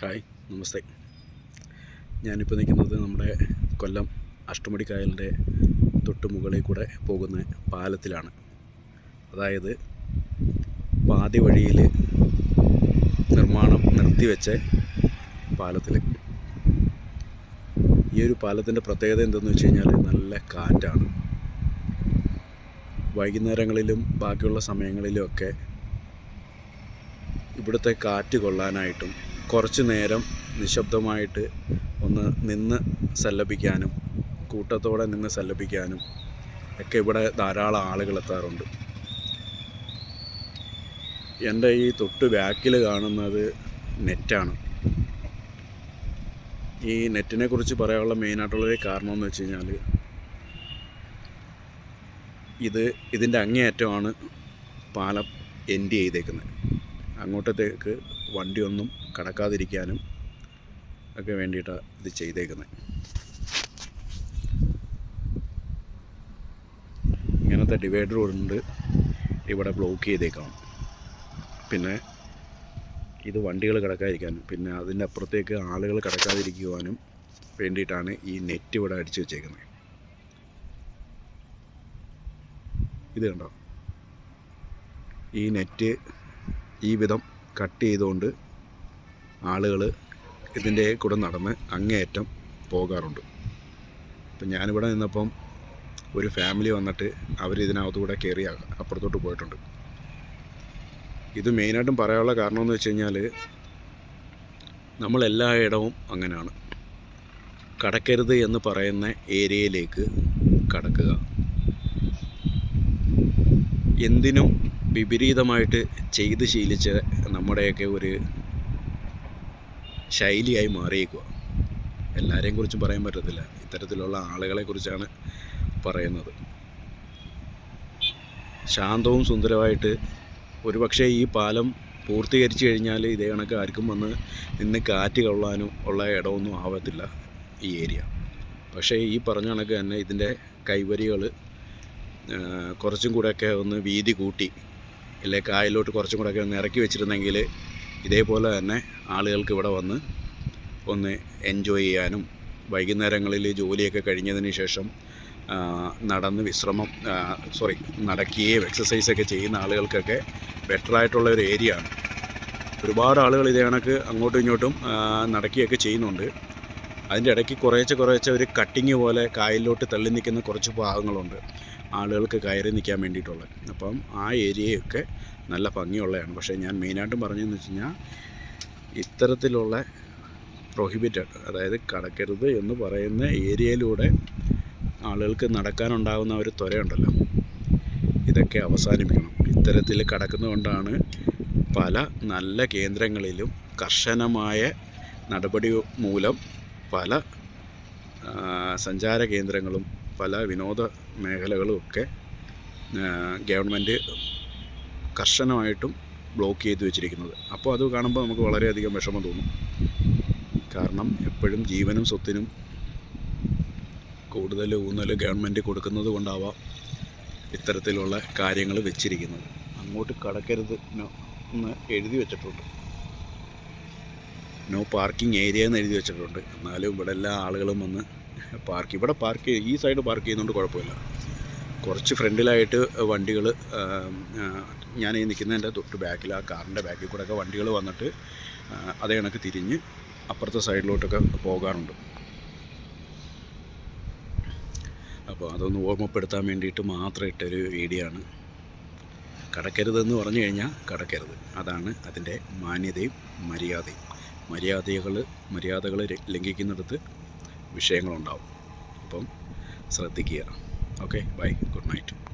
Hi നമസ്തേ. ഞാനിപ്പോൾ നിൽക്കുന്നത് നമ്മുടെ കൊല്ലം അഷ്ടമുടിക്കായലിന്റെ തൊട്ട് മുകളിൽ കൂടെ പോകുന്ന പാലത്തിലാണ്. അതായത് പാതി വഴിയിൽ നിർമ്മാണം നിർത്തിവെച്ച പാലത്തിൽ ഈ ഒരു പാലത്തിന്റെ പ്രത്യേകത എന്തെന്ന് വെച്ച് കഴിഞ്ഞാൽ നല്ല കാറ്റാണ്. വൈകുന്നേരങ്ങളിലും ബാക്കിയുള്ള സമയങ്ങളിലും ഒക്കെ ഇവിടുത്തെ കാറ്റ് കൊള്ളാനായിട്ടും കുറച്ച് നേരം നിശബ്ദമായിട്ട് ഒന്ന് നിന്ന് സല്ലപിക്കാനും കൂട്ടത്തോടെ നിന്ന് സല്ലപിക്കാനും ഒക്കെ ഇവിടെ ധാരാളം ആളുകൾ എത്താറുണ്ട്. എന്റെ ഈ തൊട്ട് ബാക്കിൽ കാണുന്നത് നെറ്റാണ്. ഈ നെറ്റിനെ കുറിച്ച് പറയാനുള്ള മെയിനായിട്ടുള്ളൊരു കാരണം എന്ന് വെച്ച് കഴിഞ്ഞാൽ ഇത് ഇതിന്റെ അങ്ങേയറ്റമാണ് പാലം എൻഡ് ചെയ്തേക്കുന്നത്. അങ്ങോട്ടത്തേക്ക് വണ്ടിയൊന്നും കടക്കാതിരിക്കാനും ഒക്കെ വേണ്ടിയിട്ടാണ് ഇത് ചെയ്തേക്കുന്നത് ഇങ്ങനത്തെ ഡിവൈഡർ കൊണ്ട് ഇവിടെ ബ്ലോക്ക് ചെയ്തേക്കാം പിന്നെ ഇത് വണ്ടികൾ കിടക്കാതിരിക്കാനും പിന്നെ അതിന്റെ അപ്പുറത്തേക്ക് ആളുകൾ കിടക്കാതിരിക്കുവാനും വേണ്ടിയിട്ടാണ് ഈ നെറ്റ് ഇവിടെ അടിച്ചു വെച്ചേക്കുന്നത് ഇത് കണ്ടോ? ഈ നെറ്റ് ഈ വിധം കട്ട് ചെയ്തുകൊണ്ട് ആളുകൾ ഇതിന്റെ കൂടെ നടന്ന് അങ്ങേയറ്റം പോകാറുണ്ട്. ഇപ്പം ഞാനിവിടെ നിന്നപ്പം ഒരു ഫാമിലി വന്നിട്ട് അവർ ഇതിനകത്തുകൂടെ കയറി അപ്പുറത്തോട്ട് പോയിട്ടുണ്ട്. ഇത് മെയിനായിട്ടും പറയാനുള്ള കാരണം എന്ന് വെച്ച് കഴിഞ്ഞാൽ നമ്മളെല്ലാ ഇടവും അങ്ങനെയാണ്. കടക്കരുത് എന്ന് പറയുന്ന ഏരിയയിലേക്ക് കടക്കുക. എന്തിനും വിപരീതമായിട്ട് ചെയ്ത് ശീലിച്ച നമ്മുടെയൊക്കെ ഒരു ശൈലിയായി മാറിയേക്കുക എല്ലാവരെയും കുറിച്ചും പറയാൻ പറ്റത്തില്ല. ഇത്തരത്തിലുള്ള ആളുകളെ കുറിച്ചാണ് പറയുന്നത്. ശാന്തവും സുന്ദരമായിട്ട് ഒരുപക്ഷെ ഈ പാലം പൂർത്തീകരിച്ചു കഴിഞ്ഞാൽ ഇതേ കണക്ക് ആർക്കും വന്ന് നിന്ന് കാറ്റ് കൊള്ളാനും ഉള്ള ഇടമൊന്നും ആവത്തില്ല ഈ ഏരിയ. പക്ഷേ ഈ പറഞ്ഞ കണക്ക് തന്നെ ഇതിന്റെ കൈവരികൾ കുറച്ചും കൂടെയൊക്കെ ഒന്ന് വീതി കൂട്ടി ഇല്ലേ കായലിലോട്ട് കുറച്ചും കൂടെയൊക്കെ ഒന്ന് ഇറക്കി വെച്ചിരുന്നെങ്കിൽ ഇതേപോലെ തന്നെ ആളുകൾക്ക് ഇവിടെ വന്ന് ഒന്ന് എൻജോയ് ചെയ്യാനും വൈകുന്നേരങ്ങളിൽ ജോലിയൊക്കെ കഴിഞ്ഞതിന് ശേഷം നടന്ന് വിശ്രമം സോറി നടക്കുകയും എക്സസൈസൊക്കെ ചെയ്യുന്ന ആളുകൾക്കൊക്കെ ബെറ്ററായിട്ടുള്ള ഒരു ഏരിയ ആണ്. ഒരുപാട് ആളുകൾ ഇതേ കണക്ക് അങ്ങോട്ടും ഇങ്ങോട്ടും നടക്കുകയൊക്കെ ചെയ്യുന്നുണ്ട്. അതിന്റെ ഇടയ്ക്ക് കുറേശ്ശെ കുറേശ്ശെ ഒരു കട്ടിങ് പോലെ കായലിലോട്ട് തള്ളി നിൽക്കുന്ന കുറച്ച് ഭാഗങ്ങളുണ്ട്. ആളുകൾക്ക് കയറി നിൽക്കാൻ വേണ്ടിയിട്ടുള്ളത് അപ്പം ആ ഏരിയയൊക്കെ നല്ല ഭംഗിയുള്ളതാണ്. പക്ഷേ ഞാൻ മെയിനായിട്ടും പറഞ്ഞതെന്ന് വെച്ച് കഴിഞ്ഞാൽ ഇത്തരത്തിലുള്ള പ്രൊഹിബിറ്റഡ് അതായത് കടക്കരുത് എന്ന് പറയുന്ന ഏരിയയിലൂടെ ആളുകൾക്ക് നടക്കാനുണ്ടാകുന്ന ഒരു ത്വരയുണ്ടല്ലോ. ഇതൊക്കെ അവസാനിപ്പിക്കണം. ഇത്തരത്തിൽ കടക്കുന്നതുകൊണ്ടാണ് പല നല്ല കേന്ദ്രങ്ങളിലും കർശനമായ നടപടി മൂലം പല സഞ്ചാര കേന്ദ്രങ്ങളും പല വിനോദ മേഖലകളും ഒക്കെ ഗവൺമെന്റ് കർശനമായിട്ടും ബ്ലോക്ക് ചെയ്ത് വെച്ചിരിക്കുന്നത്. അപ്പോൾ അത് കാണുമ്പോൾ നമുക്ക് വളരെയധികം വിഷമം തോന്നും. കാരണം എപ്പോഴും ജീവനും സ്വത്തിനും കൂടുതൽ ഊന്നൽ ഗവൺമെന്റ് കൊടുക്കുന്നത് കൊണ്ടാവാം ഇത്തരത്തിലുള്ള കാര്യങ്ങൾ വെച്ചിരിക്കുന്നത്. അങ്ങോട്ട് കടക്കരുത് എന്ന് എഴുതി വെച്ചിട്ടുണ്ട്. നോ പാർക്കിംഗ് ഏരിയ എന്ന് എഴുതി വെച്ചിട്ടുണ്ട്. എന്നാലും ഇവിടെ എല്ലാ ആളുകളും വന്ന് പാർക്ക് ഇവിടെ പാർക്ക് ഈ സൈഡ് പാർക്ക് ചെയ്യുന്നതുകൊണ്ട് കുഴപ്പമില്ല. കുറച്ച് ഫ്രണ്ടിലായിട്ട് വണ്ടികൾ ഞാൻ ഈ നിൽക്കുന്നതിന്റെ തൊട്ട് ബാക്കിൽ ആ കാറിന്റെ ബാക്കിൽ കൂടെയൊക്കെ വണ്ടികൾ വന്നിട്ട് അതേ കണക്ക് തിരിഞ്ഞ് അപ്പുറത്തെ സൈഡിലോട്ടൊക്കെ പോകാറുണ്ട്. അപ്പോൾ അതൊന്ന് ഓർമ്മപ്പെടുത്താൻ വേണ്ടിയിട്ട് മാത്രം ഇട്ടൊരു വീഡിയോ ആണ്. കടക്കരുതെന്ന് പറഞ്ഞു കഴിഞ്ഞാൽ കടക്കരുത്. അതാണ് അതിന്റെ മാന്യതയും മര്യാദയും. മര്യാദകൾ മര്യാദകൾ ലംഘിക്കുന്നിടത്ത് വിഷയങ്ങളുണ്ടാവും. അപ്പം ശ്രദ്ധിക്കുക. Okay bye good night.